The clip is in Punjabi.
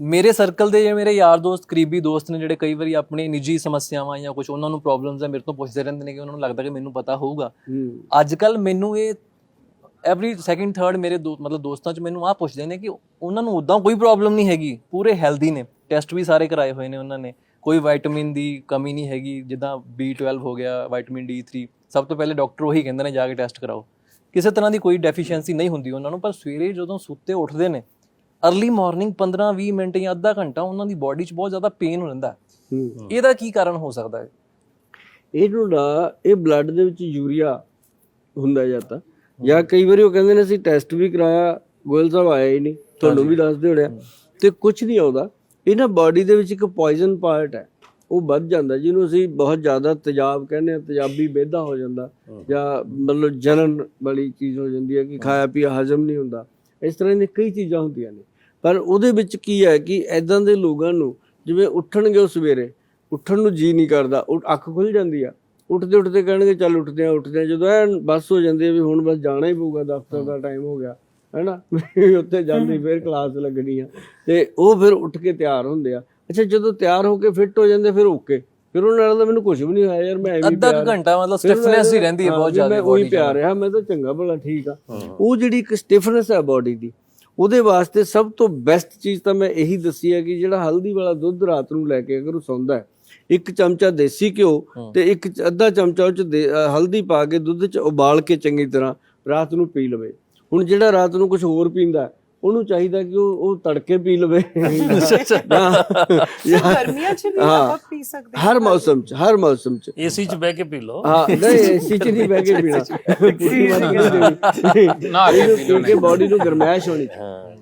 ਮੇਰੇ ਸਰਕਲ ਦੇ ਜਿਹੜੇ ਮੇਰੇ ਯਾਰ ਦੋਸਤ ਕਰੀਬੀ ਦੋਸਤ ਨੇ ਜਿਹੜੇ ਕਈ ਵਾਰੀ ਆਪਣੀ ਨਿੱਜੀ ਸਮੱਸਿਆਵਾਂ ਜਾਂ ਕੁਝ ਉਹਨਾਂ ਨੂੰ ਪ੍ਰੋਬਲਮਸ ਹੈ ਮੇਰੇ ਤੋਂ ਪੁੱਛਦੇ ਰਹਿੰਦੇ ਨੇ ਕਿ ਉਹਨਾਂ ਨੂੰ ਲੱਗਦਾ ਕਿ ਮੈਨੂੰ ਪਤਾ ਹੋਊਗਾ। ਅੱਜ ਕੱਲ ਮੈਨੂੰ ਇਹ ਐਵਰੀ ਸੈਕਿੰਡ ਥਰਡ ਮੇਰੇ ਮਤਲਬ ਦੋਸਤਾਂ ਚ ਮੈਨੂੰ ਆਹ ਪੁੱਛਦੇ ਨੇ ਕਿ ਉਹਨਾਂ ਨੂੰ ਉਦਾਂ ਕੋਈ ਪ੍ਰੋਬਲਮ ਨਹੀਂ ਹੈਗੀ ਪੂਰੇ ਹੈਲਦੀ ਨੇ। ਟੈਸਟ ਵੀ ਸਾਰੇ ਕਰਾਏ ਹੋਏ ਨੇ ਉਹਨਾਂ ਨੇ। ਕੋਈ ਵਿਟਾਮਿਨ ਦੀ ਕਮੀ ਨਹੀਂ ਹੈਗੀ ਜਿੱਦਾਂ B12 ਹੋ ਗਿਆ ਵਿਟਾਮਿਨ D3 ਸਭ ਤੋਂ ਪਹਿਲੇ ਡਾਕਟਰ ਉਹੀ ਕਹਿੰਦੇ ਨੇ ਜਾ ਕੇ ਟੈਸਟ ਕਰਾਓ। ਕਿਸੇ ਤਰ੍ਹਾਂ ਦੀ ਕੋਈ ਡੈਫੀਸ਼ੀਐਂਸੀ ਨਹੀਂ ਹੁੰਦੀ ਉਹਨਾਂ ਨੂੰ ਪਰ ਸਵੇਰੇ ਜਦੋਂ ਸੁੱਤੇ ਉੱਠਦੇ ਨੇ अर्ਲੀ ਮਾਰਨਿੰਗ 15-20 ਮਿੰਟ ਜਾਂ ਅੱਧਾ ਘੰਟਾ ਉਹਨਾਂ ਦੀ ਬਾਡੀ 'ਚ ਬਹੁਤ ਜ਼ਿਆਦਾ ਪੇਨ ਹੋ ਜਾਂਦਾ ਇਹਦਾ ਕੀ ਕਾਰਨ ਹੋ ਸਕਦਾ ਹੈ? ਇਹਨੂੰ ਨਾ ਇਹ ਬਲੱਡ ਦੇ ਵਿੱਚ ਯੂਰੀਆ ਹੁੰਦਾ ਜਾਂਦਾ ਜਾਂ ਕਈ ਵਾਰੀ ਉਹ ਕਹਿੰਦੇ ਨੇ ਅਸੀਂ ਟੈਸਟ ਵੀ ਕਰਾਇਆ ਗੋਇਲ ਸਾਹਿਬ ਆਇਆ ਹੀ ਨਹੀਂ ਤੁਹਾਨੂੰ ਵੀ ਦੱਸਦੇ ਹੋਣੇ ਆ। ਤੇ ਕੁਝ ਨਹੀਂ ਆਉਂਦਾ। ਇਹ ਨਾ ਬਾਡੀ ਦੇ ਵਿੱਚ ਇੱਕ ਪੋਇਜ਼ਨ ਪਾਰਟ ਹੈ। ਉਹ ਵੱਧ ਜਾਂਦਾ ਜਿਹਨੂੰ ਅਸੀਂ ਬਹੁਤ ਜ਼ਿਆਦਾ ਤੇਜ਼ਾਬ ਕਹਿੰਦੇ ਆ ਤੇਜ਼ਾਬੀ ਬੇਦਾ ਹੋ ਜਾਂਦਾ ਜਾਂ ਮਤਲਬ ਜਲਨ ਵਾਲੀ ਚੀਜ਼ ਹੋ ਜਾਂਦੀ ਹੈ ਕਿ ਖਾਇਆ ਪੀਆ ਹਜਮ ਨਹੀਂ ਹੁੰਦਾ। ਇਸ ਤਰ੍ਹਾਂ ਦੀਆਂ ਕਈ ਚੀਜ਼ਾਂ ਹੁੰਦੀਆਂ ਨੇ। ਪਰ ਉਹਦੇ ਵਿੱਚ ਕੀ ਹੈ ਕਿ ਐਦਾਂ ਦੇ ਲੋਕਾਂ ਨੂੰ ਜਿਵੇਂ ਉੱਠਣਗੇ ਉਹ ਸਵੇਰੇ ਉੱਠਣ ਨੂੰ ਜੀ ਨਹੀਂ ਕਰਦਾ ਉਹ ਅੱਖ ਖੁੱਲ ਜਾਂਦੀ ਆ। ਉੱਠਦੇ ਉੱਠਦੇ ਕਹਿਣਗੇ ਚੱਲ ਉੱਠਦੇ ਆ ਉੱਠਦੇ ਆ ਜਦੋਂ ਐਨ ਬੱਸ ਹੋ ਜਾਂਦੀ ਹੈ ਵੀ ਹੁਣ ਬਸ ਜਾਣਾ ਹੀ ਪਊਗਾ ਦਫ਼ਤਰ ਦਾ ਟਾਈਮ ਹੋ ਗਿਆ ਹੈਨਾ? ਉੱਥੇ ਜਾਂਦੀ ਫਿਰ ਕਲਾਸ ਲੱਗਣੀ ਆ। ਤੇ ਉਹ ਫਿਰ ਉੱਠ ਕੇ ਤਿਆਰ ਹੁੰਦੇ ਆ। ਅੱਛਾ ਜਦੋਂ ਤਿਆਰ ਹੋ ਕੇ ਫਿੱਟ ਹੋ ਜਾਂਦੇ ਫਿਰ ਓਕੇ ਫਿਰ ਉਹਨਾਂ ਨਾਲ ਤਾਂ ਮੈਨੂੰ ਕੁਝ ਵੀ ਨਹੀਂ ਹੋਇਆ ਯਾਰ ਮੈਂ ਐਵੇਂ ਅੱਧਾ ਘੰਟਾ ਮਤਲਬ ਸਟਿਫਨੈਸ ਹੀ ਰਹਿੰਦੀ ਹੈ ਬਹੁਤ ਜ਼ਿਆਦਾ ਮੈਂ ਉਹੀ body 'ਚ। ਪਿਆ ਰਿਹਾ ਮੈਂ ਤਾਂ ਚੰਗਾ ਭਲਾ ਠੀਕ ਆ। ਉਹ ਜਿਹੜੀ ਇੱਕ ਸਟਿਫਨੈਸ ਹੈ ਬਾਡੀ ਦੀ ਉਹਦੇ ਵਾਸਤੇ ਸਭ ਤੋਂ ਬੈਸਟ ਚੀਜ਼ ਤਾਂ ਮੈਂ ਇਹੀ ਦੱਸੀ ਹੈ ਕਿ ਜਿਹੜਾ ਹਲਦੀ ਵਾਲਾ ਦੁੱਧ ਰਾਤ ਨੂੰ ਲੈ ਕੇ ਅਗਰ ਉਹ ਸੌਂਦਾ ਹੈ ਇੱਕ ਚਮਚਾ ਦੇਸੀ ਘਿਓ ਤੇ ਇੱਕ ਅੱਧਾ ਚਮਚਾ ਉਹ ਚ ਹਲਦੀ ਪਾ ਕੇ ਦੁੱਧ ਚ ਉਬਾਲ ਕੇ ਚੰਗੀ ਤਰ੍ਹਾਂ ਰਾਤ ਨੂੰ ਪੀ ਲਵੇ। ਹੁਣ ਜਿਹੜਾ ਰਾਤ ਨੂੰ ਕੁਝ ਹੋਰ ਪੀਂਦਾ ਉਹਨੂੰ ਚਾਹੀਦਾ ਕਿ ਉਹ ਉਹ ਤੜਕੇ ਪੀ ਲਵੇ। ਗਰਮੀਆਂ 'ਚ ਵੀ ਹਾਂ। ਆਪਾਂ ਪੀ ਸਕਦੇ ਹਾਂ। ਹਰ ਮੌਸਮ ਚ ਹਰ ਮੌਸਮ ਚ। ਏਸੀ 'ਚ ਬਹਿ ਕੇ ਪੀ ਲਓ। ਹਾਂ ਨਹੀਂ ਏਸੀ ਚ ਨਹੀਂ ਬਹਿ ਕੇ ਪੀਣਾ। ਪੀ ਕਿਉਂਕਿ ਬਾਡੀ ਨੂੰ ਗਰਮੈਸ਼ ਹੋਣੀ। ਚਾਹੀਦੀ ਹਾਂ।